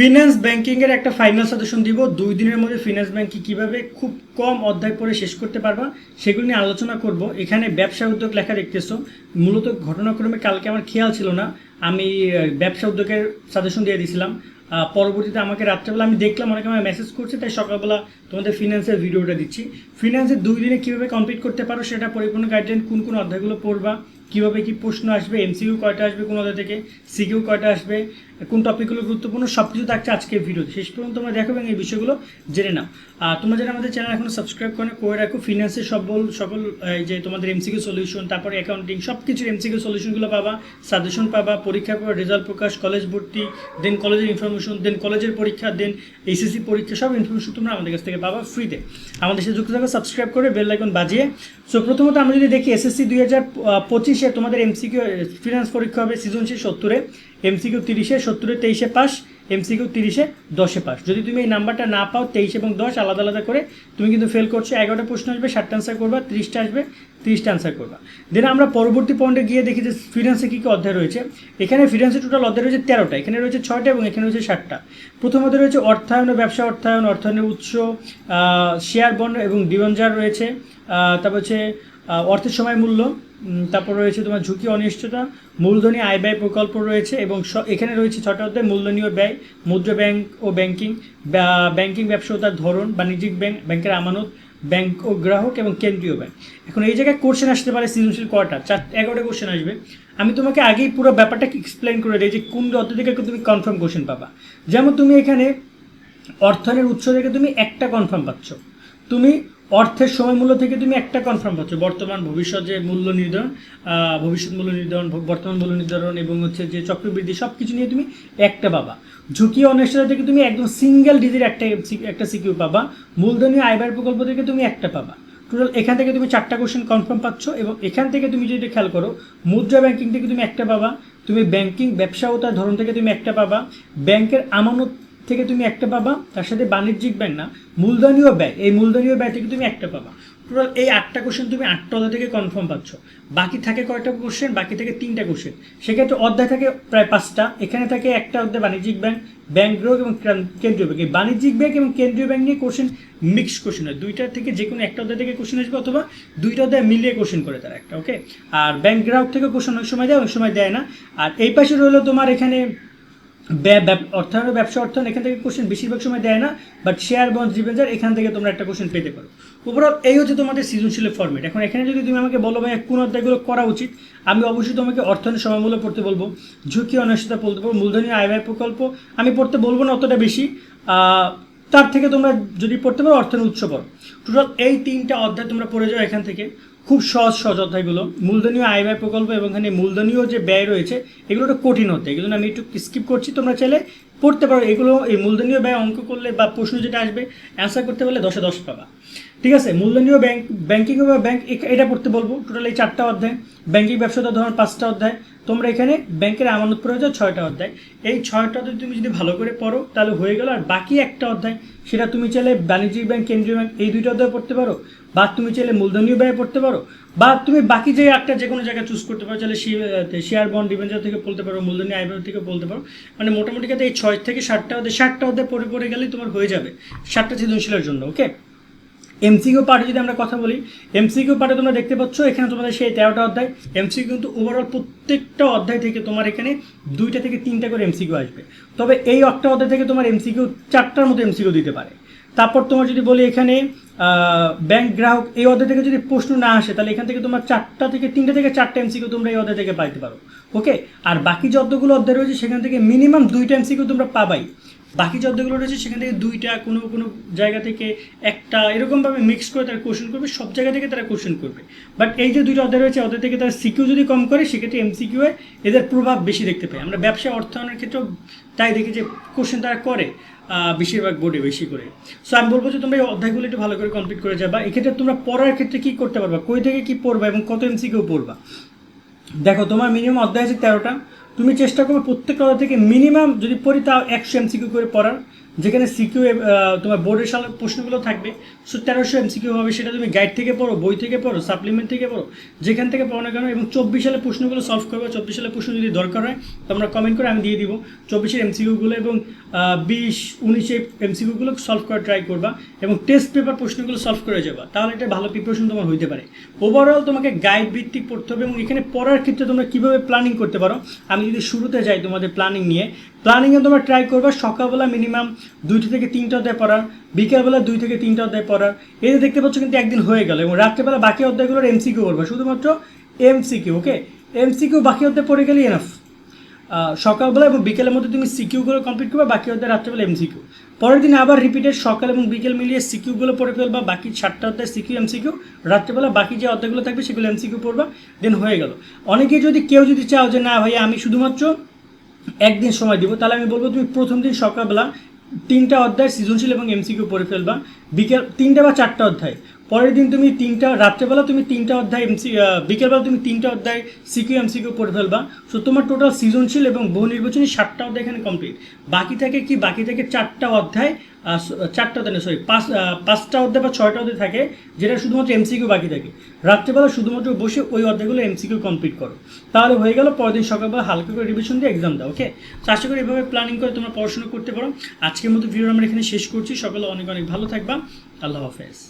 Finance ব্যাংকিংয়ের একটা final suggestion দিব। দুই দিনের মধ্যে ফিনান্স ব্যাংকিং কীভাবে খুব কম অধ্যায় পড়ে শেষ করতে পারবা, সেগুলো নিয়ে আলোচনা করব। এখানে ব্যবসা উদ্যোগ লেখা দেখতেছো। মূলত ঘটনাক্রমে কালকে আমার খেয়াল ছিল না। আমি ব্যবসা উদ্যোগের সাজেশন দিয়ে দিয়েছিলাম পরবর্তীতে আমাকে রাত্রেবেলা আমি দেখলাম, অনেকে আমার মেসেজ করছে, তাই সকালবেলা তোমাদের ফিনান্সের ভিডিওটা দিচ্ছি। ফিনান্সের দুই দিনে কীভাবে কমপ্লিট করতে পারো সেটা পরিপূর্ণ গাইডলাইন কোন কোন অধ্যায়গুলো পড়বা, কীভাবে কি প্রশ্ন আসবে এমসিকিউ কয়টা আসবে কোন অধ্যায় থেকে সিকিউ কয়টা আসবে, কোন টপিকগুলো গুরুত্বপূর্ণ সব কিছু থাকছে আজকের ভিডিওতে শেষ পর্যন্ত তোমরা দেখো এবং এই বিষয়গুলো জেনে নাও। আর তোমরা যারা আমাদের চ্যানেল এখনও সাবস্ক্রাইব করে করে রাখো। ফিনান্সের সকল সকল, এই যে তোমাদের এমসিকিউ সলিউশন তারপরে অ্যাকাউন্টিং সব কিছুর এমসিকিউ সলিউশনগুলো পাবা সাজেশন পাবা পরীক্ষার পর রেজাল্ট প্রকাশ কলেজ ভর্তি দেন কলেজের ইনফরমেশন দেন কলেজের পরীক্ষা দেন এইচএসসি পরীক্ষা, সব ইনফরমেশন তোমরা আমাদের কাছ থেকে পাবা ফ্রিতে আমাদের সাথে যুক্ত থাকো সাবস্ক্রাইব করে বেল আইকন বাজিয়ে। সো প্রথমত আমরা যদি দেখি এসএসসি দুই হাজার পঁচিশে তোমাদের এমসিকিউ ফিনান্স পরীক্ষা হবে সৃজনশীল সত্তরে এমসিকিউ তিরিশে, সত্তরে তেইশে পাস এমসিকিউ তিরিশে দশে পাস। যদি তুমি এই নাম্বারটা না পাও, তেইশ এবং দশ আলাদা আলাদা করে, তুমি কিন্তু ফেল করছ, এগারোটা প্রশ্ন আসবে, ষাটটা আনসার করবা, তিরিশটা আসবে তিরিশটা আনসার করবা দেন আমরা পরবর্তী পয়েন্টে গিয়ে দেখি যে ফিনান্সে কী কী অধ্যায় রয়েছে। এখানে ফিনান্সে টোটাল অধ্যায় রয়েছে তেরোটা, এখানে রয়েছে ছয়টা এবং এখানে রয়েছে ষাটটা প্রথম অধ্যায় রয়েছে অর্থায়ন ও ব্যবসা অর্থায়ন, অর্থায়নের উৎস শেয়ার বন্ড এবং ডিভেঞ্জার রয়েছে তারপর হচ্ছে অর্থের সময় মূল্য তারপর রয়েছে তোমার ঝুঁকি অনিশ্চয়তা, মূলধনী আয় ব্যয় প্রকল্প রয়েছে এবং এখানে রয়েছে ছটা অধ্যায় মূলধনীয় ব্যয়, মুদ্রা ব্যাংক ও ব্যাংকিং ব্যাংকিং ব্যবসা তার ধরন, বাণিজ্যিক ব্যাংক, ব্যাংকের আমানত ব্যাংক ও গ্রাহক এবং কেন্দ্রীয় ব্যাংক। এখন এই জায়গায় কোশ্চেন আসতে পারে সৃজনশীল কোয়ার্টার চার এগারোটা কোশ্চেন আসবে। আমি তোমাকে আগেই পুরো ব্যাপারটাকে এক্সপ্লেন করে দিই যে কোন অর্থ থেকে তুমি কনফার্ম কোশ্চেন পাবা। যেমন তুমি এখানে অর্থনের উৎস থেকে তুমি একটা কনফার্ম পাচ্ছ। তুমি অর্থের সময় মূল্য থেকে তুমি একটা কনফার্ম পাচ্ছ। বর্তমান ভবিষ্যৎ যে মূল্য নির্ধারণ ভবিষ্যৎ মূল্য নির্ধারণ বর্তমান মূল্য নির্ধারণ এবং হচ্ছে যে চক্রবৃদ্ধি সব কিছু নিয়ে তুমি একটা পাবা। ঝুঁকি অনিশ্চয়তা থেকে তুমি একদম সিঙ্গেল ডিজিট একটা একটা সিকিউ পাবা। মূলধনীয় আয় ব্যয় প্রকল্প থেকে তুমি একটা পাবা। টোটাল এখান থেকে তুমি চারটা কোশ্চেন কনফার্ম পাচ্ছ এবং এখান থেকে তুমি যদি খেয়াল করো, মুদ্রা ব্যাংকিং থেকে তুমি একটা পাবা। তুমি ব্যাংকিং ব্যবসা ও তার ধরন থেকে তুমি একটা পাবা। ব্যাংকের আমানত থেকে তুমি একটা পাবা, তার সাথে বাণিজ্যিক ব্যাংক না, মূলধনীয় ব্যয়, এই মূলধনীয় ব্যয় থেকে তুমি একটা পাবা। টোটাল এই আটটা কোশ্চেন তুমি আটটা অধ্যায় থেকে কনফার্ম পাচ্ছ। বাকি থাকে কয়টা কোশ্চেন বাকি থাকে তিনটা কোশ্চেন সেক্ষেত্রে অধ্যায় থাকে প্রায় পাঁচটা। এখানে থাকে একটা অধ্যায় বাণিজ্যিক ব্যাংক ব্যাংক গ্রাহক এবং কেন্দ্রীয় ব্যাংক। এই বাণিজ্যিক ব্যাংক এবং কেন্দ্রীয় ব্যাংক নিয়ে কোশ্চেন মিক্স কোশ্চেন হয়। দুইটা থেকে যে কোনো একটা অধ্যায় থেকে কোশ্চেন আসবে অথবা দুইটা অধ্যায় মিলিয়ে কোশ্চেন করে তারা একটা ওকে আর ব্যাংক গ্রাহক থেকে কোশ্চেন অনেক সময় দেয়, অনেক সময় দেয় না। আর এই পাশে রইল তোমার এখানে অর্থায়ন ও ব্যবসা অর্থায়ন এখান থেকে কোশ্চেন বেশিরভাগ সময় দেয় না বাট শেয়ার বন্ড ডিভেঞ্জার এখান থেকে তোমরা একটা কোশ্চেন পেতে পারো। ওভারঅল এই হচ্ছে তোমাদের সৃজনশীলের ফর্মেট এখন এখানে যদি তুমি আমাকে বলো ভাই কোন অধ্যায়গুলো করা উচিত? আমি অবশ্যই তোমাকে অর্থায়নের সময়মূল্য পড়তে বলব, ঝুঁকি অনিশ্চয়তা পড়তে বলব, মূলধনী আয় ব্যয় প্রকল্প। আমি পড়তে বলব না অতটা বেশি। তার থেকে তোমরা যদি পড়তে পারো অর্থায়ন উৎস পড়ো। টোটাল এই তিনটা অধ্যায় তোমরা পড়ে যাও এখান থেকে। খুব সহজ সহজ অধ্যায়গুলো। মূলধনীয় আয় ব্যয় প্রকল্প এবং এখানে মূলধনীয় যে ব্যয় রয়েছে, এগুলো একটা কঠিন হতে এগুলো আমি একটু স্কিপ করছি, তোমরা চাইলে পড়তে পারো। এগুলো, এই মূলধনীয় ব্যয় অঙ্ক করলে বা প্রশ্ন যেটা আসবে অ্যান্সার করতে পারলে দশে দশ পাবা। ঠিক আছে, মূলধনীয় ব্যাংক ব্যাংকিং বা ব্যাংক এটা পড়তে বলব টোটাল এই চারটা অধ্যায়। ব্যাংকিং ব্যবসাদার ধরুন পাঁচটা অধ্যায়। তোমরা এখানে ব্যাংকের আমানত প্রয়োজন ছয়টা অধ্যায়। এই ছয়টা অধ্যায় তুমি যদি ভালো করে পড়ো, তাহলে হয়ে গেল। আর বাকি একটা অধ্যায়, সেটা তুমি চাইলে বাণিজ্যিক ব্যাংক কেন্দ্রীয় ব্যাংক এই দুইটা অধ্যায় পড়তে পারো। বা তুমি চাইলে মূলধনীয় ব্যয় পড়তে পারো। বা তুমি বাকি যে একটা যে কোনো জায়গায় চুজ করতে পারো, চাইলে শেয়ার বন্ড ডিভেঞ্জার থেকে বলতে পারো, মূলধনী আয় থেকে বলতে পারো। মানে মোটামুটি কথা এই ছয় থেকে ষাটটা অধ্যায় ষাটটা অধ্যায় পড়ে পড়ে গেলেই তোমার হয়ে যাবে। ষাটটা সৃজনশীলের জন্য ওকে এমসিকিউ পার্টে যদি আমরা কথা বলি এমসিকিউ পার্টে তোমরা দেখতে পাচ্ছ, এখানে তোমাদের সেই তেরোটা অধ্যায়। এমসিকিউ কিন্তু ওভারঅল প্রত্যেকটা অধ্যায় থেকে তোমার এখানে দুইটা থেকে তিনটা করে এমসিকিউ আসবে। তবে এই একটা অধ্যায় থেকে তোমার এমসিকিউ চারটার মতো এমসিকিউ দিতে পারে। তারপর তোমার যদি বলি এখানে ব্যাংক গ্রাহক, এই অধ্যায় থেকে যদি প্রশ্ন না আসে, তাহলে এখান থেকে তোমার চারটা থেকে, তিনটা থেকে চারটা এমসিকিউ তোমরা এই অধ্যায় থেকে পাইতে পারো। ওকে আর বাকি যতগুলো অধ্যায় রয়েছে, সেখান থেকে মিনিমাম দুইটা এমসিকিউ তোমরা পাবাই। বাকি যতগুলো রয়েছে, সেখান থেকে দুইটা কোনো কোনো জায়গা থেকে একটা এরকমভাবে মিক্স করে তারা কোশ্চেন করবে, সব জায়গা থেকে তারা কোশ্চেন করবে। বাট এই যে দুইটা অধ্যায় রয়েছে ওদের থেকে তারা সিকিউ যদি কম করে, সেক্ষেত্রে এমসিকিউ এ এদের প্রভাব বেশি দেখতে পাই আমরা ব্যবসা অর্থায়নের ক্ষেত্রেও তাই দেখি যে কোশ্চেন তারা করে বেশিরভাগ বোর্ডে বেশি করে। সো আমি বলব যে তোমরা এই অধ্যায়গুলো একটু ভালো করে কমপ্লিট করে যাবা। এক্ষেত্রে তোমরা পড়ার ক্ষেত্রে কী করতে পারবা? কই থেকে কী পড়বা এবং কত এমসিকিউ পড়বা? দেখো, তোমার মিনিমাম অধ্যায় আছে তেরোটা। তুমি চেষ্টা করবে প্রত্যেকটা থেকে মিনিমাম যদি পড়ি তাও একশো এমসিকিউ করে পড়ার। যেখানে সিকিউ তোমার বোর্ডের সাল প্রশ্নগুলো থাকবে। সো তেরোশো এমসিকিউ হবে, সেটা তুমি গাইড থেকে পড়ো, বই থেকে পড়ো সাপ্লিমেন্ট থেকে পড়ো, যেখান থেকে পড়ো না কেন, এবং চব্বিশ সালে প্রশ্নগুলো সলভ করবে। চব্বিশ সালে প্রশ্ন যদি দরকার হয়, তোমরা কমেন্ট করে আমি দিয়ে দিব। চব্বিশের এমসিকিউগুলো এবং বিশ, উনিশে এমসিকিউগুলো সলভ করার ট্রাই করবা এবং টেস্ট পেপার প্রশ্নগুলো সলভ করে যাবা। তাহলে একটা ভালো প্রিপারেশন তোমার হইতে পারে। ওভারঅল তোমাকে গাইড ভিত্তিক পড়তে হবে এবং এখানে পড়ার ক্ষেত্রে তোমরা কীভাবে প্ল্যানিং করতে পারো, আমি যদি শুরুতে যাই তোমাদের প্ল্যানিং নিয়ে প্ল্যানিংয়ে তোমরা ট্রাই করবা, সকালবেলা মিনিমাম দুইটা থেকে তিনটা অধ্যায় পড়ার বিকেলবেলা দুই থেকে তিনটা অধ্যায় পড়ার এই যে দেখতে পাচ্ছ কিন্তু একদিন হয়ে গেল এবং রাত্রেবেলা বাকি অধ্যায়গুলোর এমসিকিউ করবা, শুধুমাত্র এমসিকিউ ওকে এমসিকিউ বাকি অধ্যায় পড়ে গেলেই এনাফ সকালবেলা এবং বিকেলের মধ্যে তুমি সিকিউগুলো কমপ্লিট করবে, বাকি অধ্যায় রাত্রেবেলা এমসিকিউ পরের দিন আবার রিপিটেড সকাল এবং বিকেল মিলিয়ে সিকিউগুলো পড়ে ফেলবা, বাকি সাতটা অধ্যায় সিকিউ এমসিকিউ রাত্রেবেলা বাকি যে অধ্যায়গুলো থাকবে সেগুলো এমসিকিউ পড়বা দেন হয়ে গেল। অনেকে যদি কেউ যদি চাও যে না ভাই আমি শুধুমাত্র একদিন সময় দিব। তাহলে আমি বলব, তুমি প্রথম দিন সকালবেলা তিনটা অধ্যায় সৃজনশীল এবং এমসিকিউ পড়ে ফেলবা। বিকেল তিনটা বা চারটা অধ্যায়। পরের দিন তুমি তিনটা, রাত্রেবেলা তুমি তিনটা অধ্যায় এমসি বিকেলবেলা তুমি তিনটা অধ্যায় সিকিউ এমসিকিউ পড়ে ফেলবা। সো তোমার টোটাল সৃজনশীল এবং বহু নির্বাচনী সাতটা অধ্যায় এখানে কমপ্লিট বাকি থাকে কি? বাকি থাকে চারটা অধ্যায় চারটা অধ্যায় সরি পাঁচ পাঁচটা অধ্যায় বা ছয়টা অধ্যায় থাকে, যেটা শুধুমাত্র এমসিকিউ বাকি থাকে। রাত্রেবেলা শুধুমাত্র বসে ওই অধ্যায়গুলো এমসিকিউ কমপ্লিট করো। তাহলে হয়ে গেল, পরের দিন সকালবেলা হালকা করে রিভিশন দিয়ে এক্সাম দাও ওকে তো আশা করি এভাবে প্ল্যানিং করে তোমরা পড়াশোনা করতে পারো। আজকের মতো ভিডিও আমরা এখানে শেষ করছি। সকালে অনেক অনেক ভালো থাকবা। আল্লাহ হাফেজ।